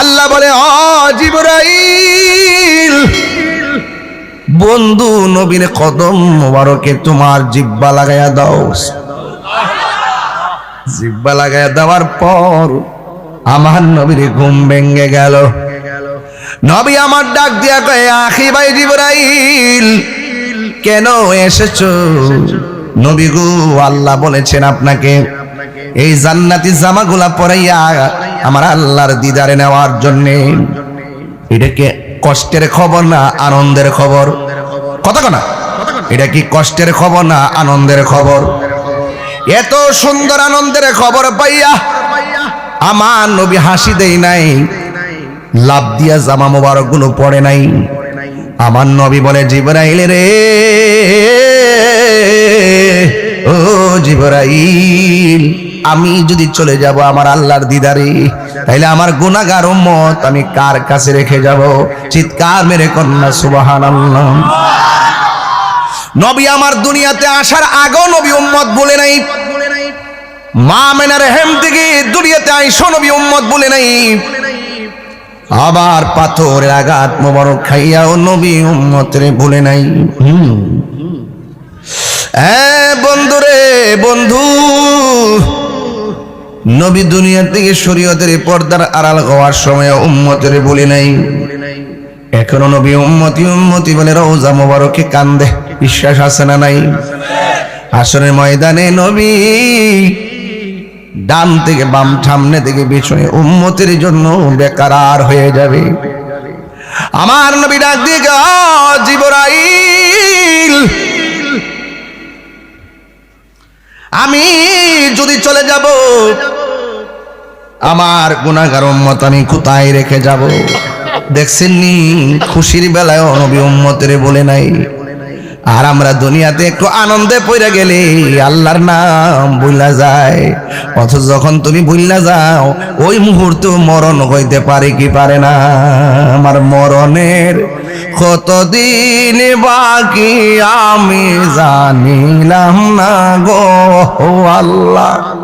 আল্লাহ বলে, অ জিবরাইল, বন্ধু নবীর কদম মোবারকে তোমার জিব্বা লাগাইয়া দাও। জিব্বা লাগাইয়া দেওয়ার পর আমার নবীর ঘুম ভেঙে গেল। নবী আমার ডাক দিয়া কয়ে, আখি ভাই জিবরাইল, কেন এসেছ? নবী গো, আল্লাহ বলেছেন আপনাকে, এই জান্নাতি জামাগুলা পরাইয়া আমার আল্লাহর দিদারে নেওয়ার জন্য। এটা কি কষ্টের খবর না আনন্দের খবর? কথা না এটা কি কষ্টের খবর না আনন্দের খবর? এত সুন্দর আনন্দের খবর পাইয়া আমার নবী হাসি দেই নাই। লাভ দিয়া জামা মোবারকগুলো পড়ে নাই। আমার নবী বলে, জিবরাইল রে, ও জিবরাইল আমি যদি চলে যাব আমার আল্লাহর দিদারে, তাইলে আমার গুনাহগার উম্মত আমি কার কাছে রেখে যাব? চিৎকার মেরে কন্যা, সুবহানাল্লাহ। নবী আমার দুনিয়াতে আসার আগেও নবী উম্মত বলে নাই। মা মেনার হেম থেকে দুনিয়াতে আইসো নবী উম্মত বলে নাই। আবার পাথরের আঘাত মোবারক খাইয়াও নবী উম্মতরে ভুলে নাই। হ্যাঁ বন্ধু রে বন্ধু নবী দুনিয়া থেকে শরীয়তের পর্দার আড়াল হওয়ার সময় উম্মতের বলি নাই। এখনও নবী উম্মতি উম্মতি বলে রওজা মোবারকে কান্দে। বিশ্বাস আছে না নাই? আসরের ময়দানে নবী ডান থেকে বাম সামনে থেকে পিছনে উম্মতের জন্য বেকার আর হয়ে যাবে। আমার নবী ডাক দিয়ে গে, "আ, জিবরাইল। আমি যদি চলে যাব আমার গুণাগার উম্মত আমি কোথায় রেখে যাব? দেখছেন নি খুশির বেলায় নবী উম্মতের বলে নাই। আর আমরা দুনিয়াতে একটু আনন্দে পড়ে গেলে আল্লাহর নাম ভুলা যায়। অথচ যখন তুমি ভুললা যাও, ওই মুহূর্তে মরণ হইতে পারে কি পারে না? আমার মরণের কতদিন বাকি আমি জানিলাম না গো আল্লাহ।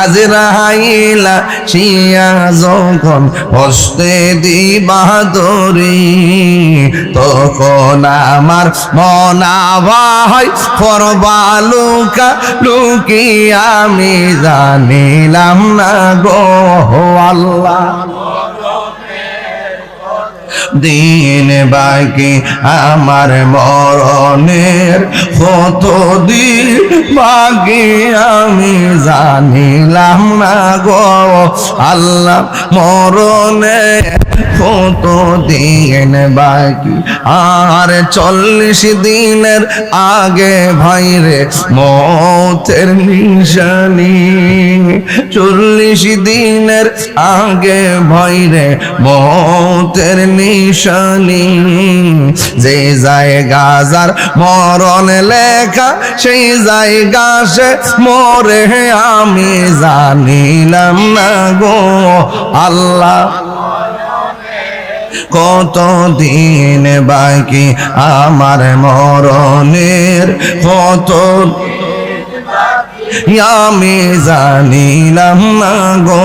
আজরাইলা শিয়া যখন হস্তে দি বাহাদুরি তখন আমার মনাবা হয় করবা লুকা লুকি আমি জানিলাম না গো আল্লাহ। দিন বাকি আমার মরণের কত দিন বাকি আমি জানিলাম না গো। আল্লাহ মরণের কত দিন বাকি? আর চল্লিশ দিনের আগে ভাইরে মতের নিশানি। চল্লিশ দিনের আগে ভাইরে মতের নিশানি, যে জায়গা যার মরণ লেখা, সেই জায়গা সে মরে, আমি জানিলাম না গো আল্লাহ। কত দিন বাকি আমার মরণের, কত আমি জানিলাম না গো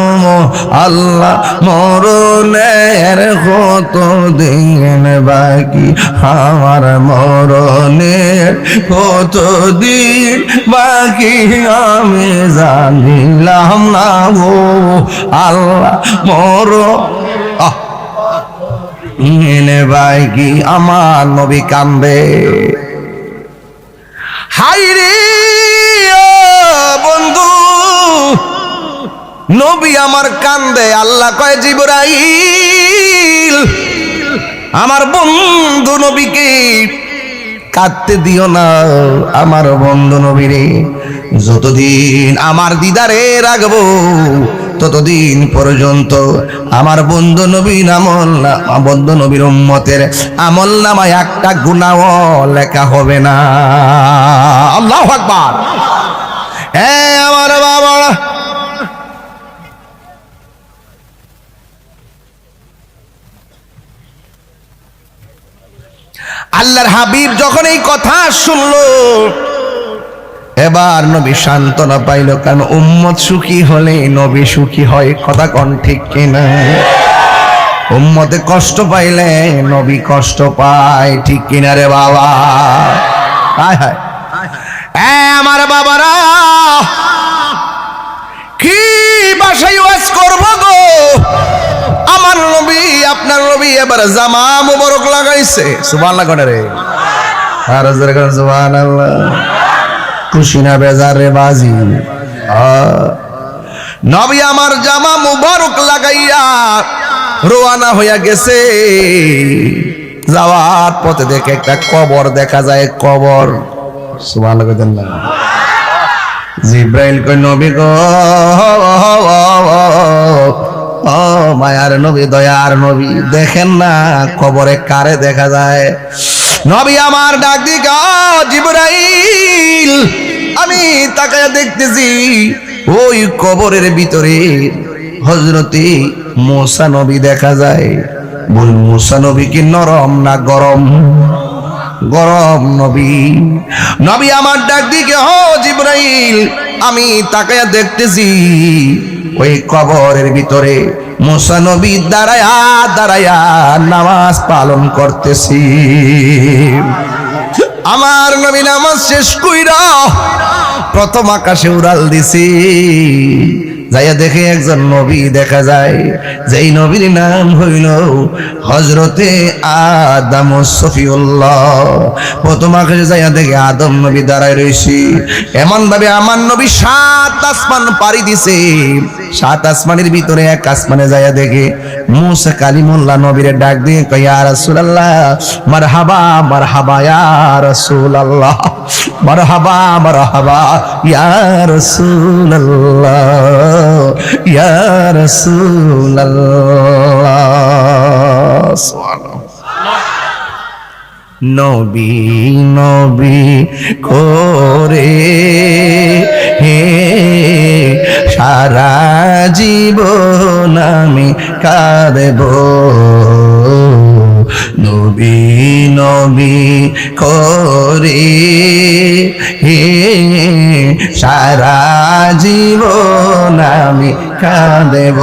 আল্লাহ মরণের কত দিন বাকি? আমার মরণের কত দিন বাকি? আমি জানিলাম না গো আল্লাহ মর বাইকি আমার নবী কান্দে হাই রে বন্ধু, নবী আমার কান্দে, আল্লাহ কয় জিবরাইল, আমার বন্ধু নবীকে কাঁদতে দিও না, আমার বন্ধু নবীরে। যতদিন আমার দিদারে রাখব, ততদিন পর্যন্ত আমার বন্ধু নবীন আমল বন্ধু নবীর উম্মতের আমল নামায় একটা গুণাও লেখা হবে না। আল্লাহ আকবার। হ্যাঁ আমার বাবা। আল্লাহর হাবিব যখন এই কথা শুনলো এবার নবী সান্ত্বনা পাইল কারণ উম্মত সুখী হলে নবী সুখী হয় কথা কন ঠিক কিনা? উম্মতে কষ্ট পাইলে নবী কষ্ট পায় ঠিক কিনা রে বাবা? হায় হায়। আমার বাবারা, কি বাসায় ওয়াজ করব গো? আমার নবী, আপনার নবী এবার জামা মুবারক লাগাইছে। সুবহানাল্লাহ করে রে। আর জোরে করে সুবহানাল্লাহ। খুশি না বেজার রে বাজি। নবী আমার জামা মুবারক লাগাইয়া রোয়ানা হইয়া গেছে। যাওয়ার পথে দেখে একটা কবর দেখা যায়, কবর। সুবহানাল্লাহ কইতেন না। জিব্রাইল কই, নবী গো ও মায়ার নবী, দয়ার নবী, দেখেন না কবরে কারে দেখা যায়? নবী আমার ডাক দিক জিব্রাইল আমি তাকায় দেখতেছি ওই কবরের ভিতরে হজরতে মোসা নবী দেখা যায়। বল, মোসা নবী কি নরম না গরম? গরম নবী। নবী আমার ডাক দিকে, হ জিব্রাইল। আমি তাকায়া দেখতেছি ওই কবরের ভিতরে মুসা নবী দাঁড়ায়া দাঁড়ায়া নামাজ পালন করতেছি। আমার নবী নামাজ শেষ কইরা প্রথম আকাশে উড়াল দিছি। যাইয়া দেখে একজন নবী দেখা যায়, যেই নবীর নাম হইল হজরতে আদম সফিউল্লাহ। প্রথম আকাশে যাইয়া দেখে আদম নবী দাঁড়ায় রয়েছি এমন ভাবে আমার নবী সাত আসমান পাড়ি দিছে। সাত আসমানের ভিতরে এক আসমানে যাইয়া দেখে মুসা কালিমুল্লাহ নবীরে ডাক দিয়ে কয়া রাসূলুল্লাহ, মারহাবা মারহাবা, ইয়া রাসূলুল্লাহ। মারহাবা মারহাবা, ইয়া রাসূলুল্লাহ ইয়া রাসূলুল্লাহ, সুবহানাল্লাহ। নবী নবী করে হে সারা জীবন আমি কাঁদব। নবী নবী করে। হে সারা জীবন আমি কাঁদেব।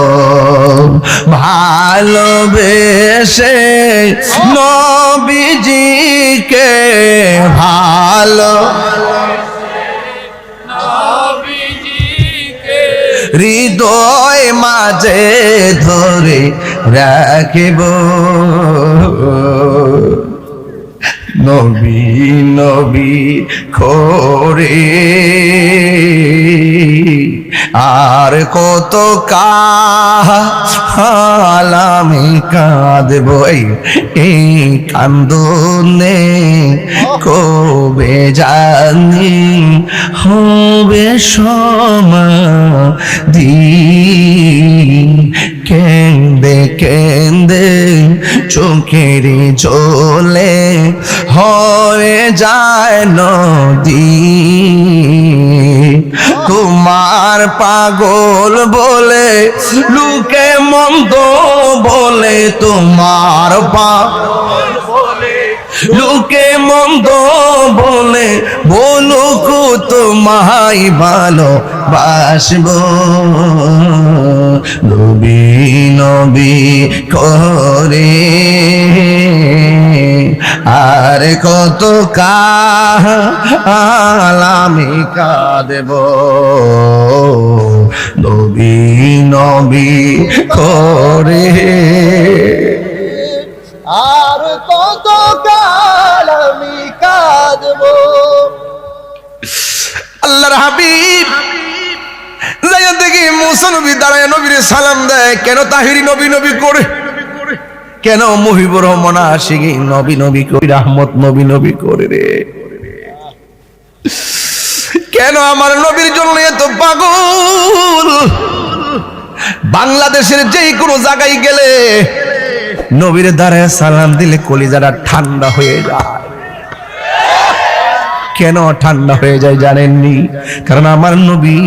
ভালোবেসে নবীজিকে ভালো হৃদয় মাঝে ধরে রাখিব। নবী নবী খোরে। আর কত কালামি কাঁদব এই- কান্দনে। কবে জানি হবে সমাধি কেন্দে কেন্দে চোখের জলে হয়ে যায় নদী। তোমার পাগল বলে, লুকে মন্দ বলে তোমার পা। লোকে মন্দ তোমায় ভালো বাসব নবী নবী করে আর কত কালামি কাঁদব। নবী নবী করে আর কত কাল আমি কাঁদব। দাঁড়ায় নবীরে সালাম দেয়, কেন তাহিরি নবী নবী করে? কেন নবী নবী করি রহমত নবী নবী করে রে। কেন আমার নবীর জন্য এত পাগল? বাংলাদেশের যেই কোনো জায়গায় গেলে নবীর দ্বারে সালাম দিলে কলিজাটা ঠান্ডা হয়ে যায়। কেন ঠান্ডা হয়ে যায় জানেননি? কারণ আমার নবী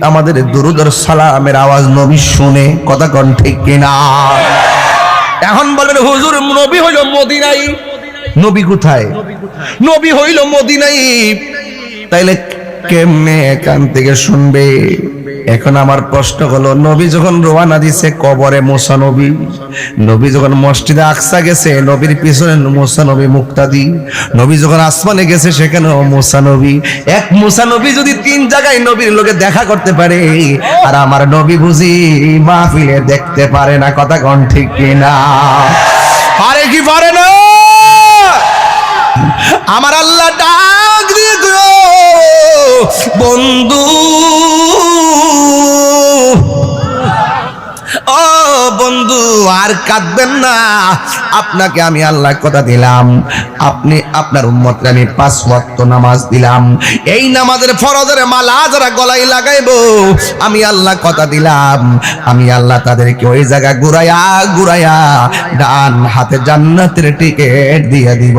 আমাদের দুরুদর সালামের আওয়াজ নবী শুনে কথা কন ঠিক কিনা? এখন বলেন, হুজুর, নবী হইল মদিনাই। নবী কোথায়? নবী হইল মদিনাই। তাইলে কেমনে এখান থেকে শুনবে? এখন আমার প্রশ্ন হলো, নবী যখন রোয়ানা দিছে কবরে মোসা নবী নবী যখন মসজিদে আকসা গেছে, নবীর পিছনে মোসা নবী মুক্তাদি, নবী যখন আসমানে গেছে সেখানেও মোসা নবী। এক মোসা নবী যদি তিন জায়গায় নবীর লোকে দেখা করতে পারে, আর আমার নবী বুঝি মাহফিলে দেখতে পারে না, কথা কন ঠিক কিনা? পারে কি পারে না? আমার আল্লাহ ডাক বন্ধু। বন্ধু, আর কাঁদবেন না। আপনাকে আমি আল্লাহ কথা দিলাম। আপনি আপনার উম্মতকে আমি পাঁচ ওয়াক্ত নামাজ দিলাম। এই নামাজের ফরজের মালা যারা গলায় লাগাইবো, আমি আল্লাহ কথা দিলাম। আমি আল্লাহ তাদেরকে ওই জায়গা ঘুরাইয়া ঘুরাইয়া ডান হাতে জান্নাতের টিকিট দিয়ে দিব।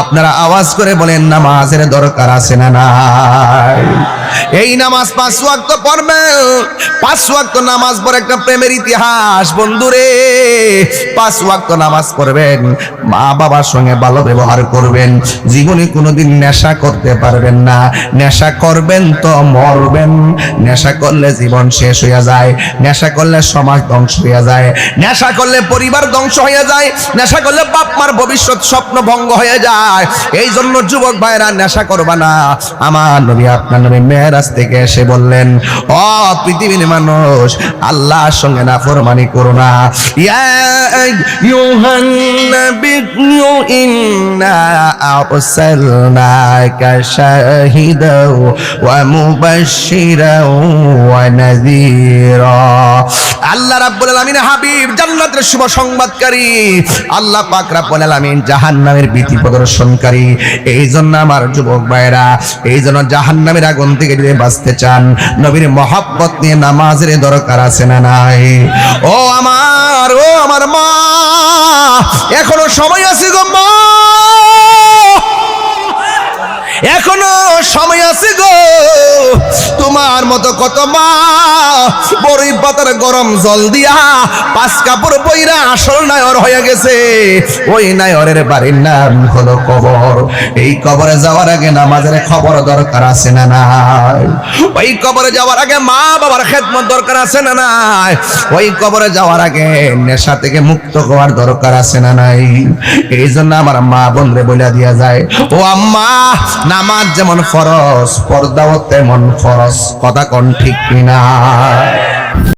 আপনারা আওয়াজ করে বলেন, নামাজের দরকার আছে না নাই? এই নামাজ পাঁচ ওয়াক্ত পড়বেন। পাঁচ ওয়াক্ত নামাজ পড়ে একটা প্রেমের ইতিহাস বন্ধুরে, পাঁচ ওয়াক্ত নামাজ পড়বেন, মা বাবার সঙ্গে ভালো ব্যবহার করবেন, জীবনে কোনোদিন নেশা করতে পারবেন না। নেশা করবেন তো মরবেন, নেশা করলে জীবন শেষ হয়ে যায়, নেশা করলে সমাজ ধ্বংস হয়ে যায়, নেশা করলে পরিবার ধ্বংস হয়ে যায়, নেশা করলে বাপ মার ভবিষ্যৎ স্বপ্ন ভঙ্গ হয়ে যায়। এই জন্য যুবক ভাইরা নেশা করবা না। আমার নবী আপনার নবী মেয়েরাজ থেকে এসে বললেন ও পৃথিবীর মানুষ, আল্লাহর সঙ্গে না ফরমানি করো না। ইয়া আইয়ুহান নাবিয়্যু ইন্না আরসালনাকা শাহিদাও ওয়া মুবাশশিরাও ওয়া আল্লাহ রাব্বুল আলামিন হাবিব, জান্নাতের শুভ সংবাদকারী, আল্লাহ পাক রাব্বুল আলামিন জাহান্নামের ভীতি প্রদর্শনকারী। এই জন্য আমার যুবক ভাইরা এই জাহান্নামের আগুন থেকে যদি বাঁচতে চান, নবীর মহাব্বত নিয়ে নামাজের দরকার আছে না নাই? ও আমার ও আমার মা এখনও সময় আছে গো মা। এখনও সময় আছে গো। তোমার মতো কত মা বড়ই পাতার গরম জল দিয়া পাঁচ কাপড় বইরা আসল নায়র হয়ে গেছে। ওই নায়রের বাড়ির নাম হলো কবর। এই কবরে যাওয়ার আগে নামাজের খবর দরকার আছে না নাই? ওই কবরে যাওয়ার আগে মা বাবার খেদমত দরকার আছে না নাই? ওই কবরে যাওয়ার আগে নেশা থেকে মুক্ত হওয়ার দরকার আছে না নাই? এই জন্য আমার মা বোনরে বলে দিয়া যায়, ও আম্মা নামাজ যেমন ফরজ পর্দাও তেমন ফরজ। কথা কোন ঠিক কিনা?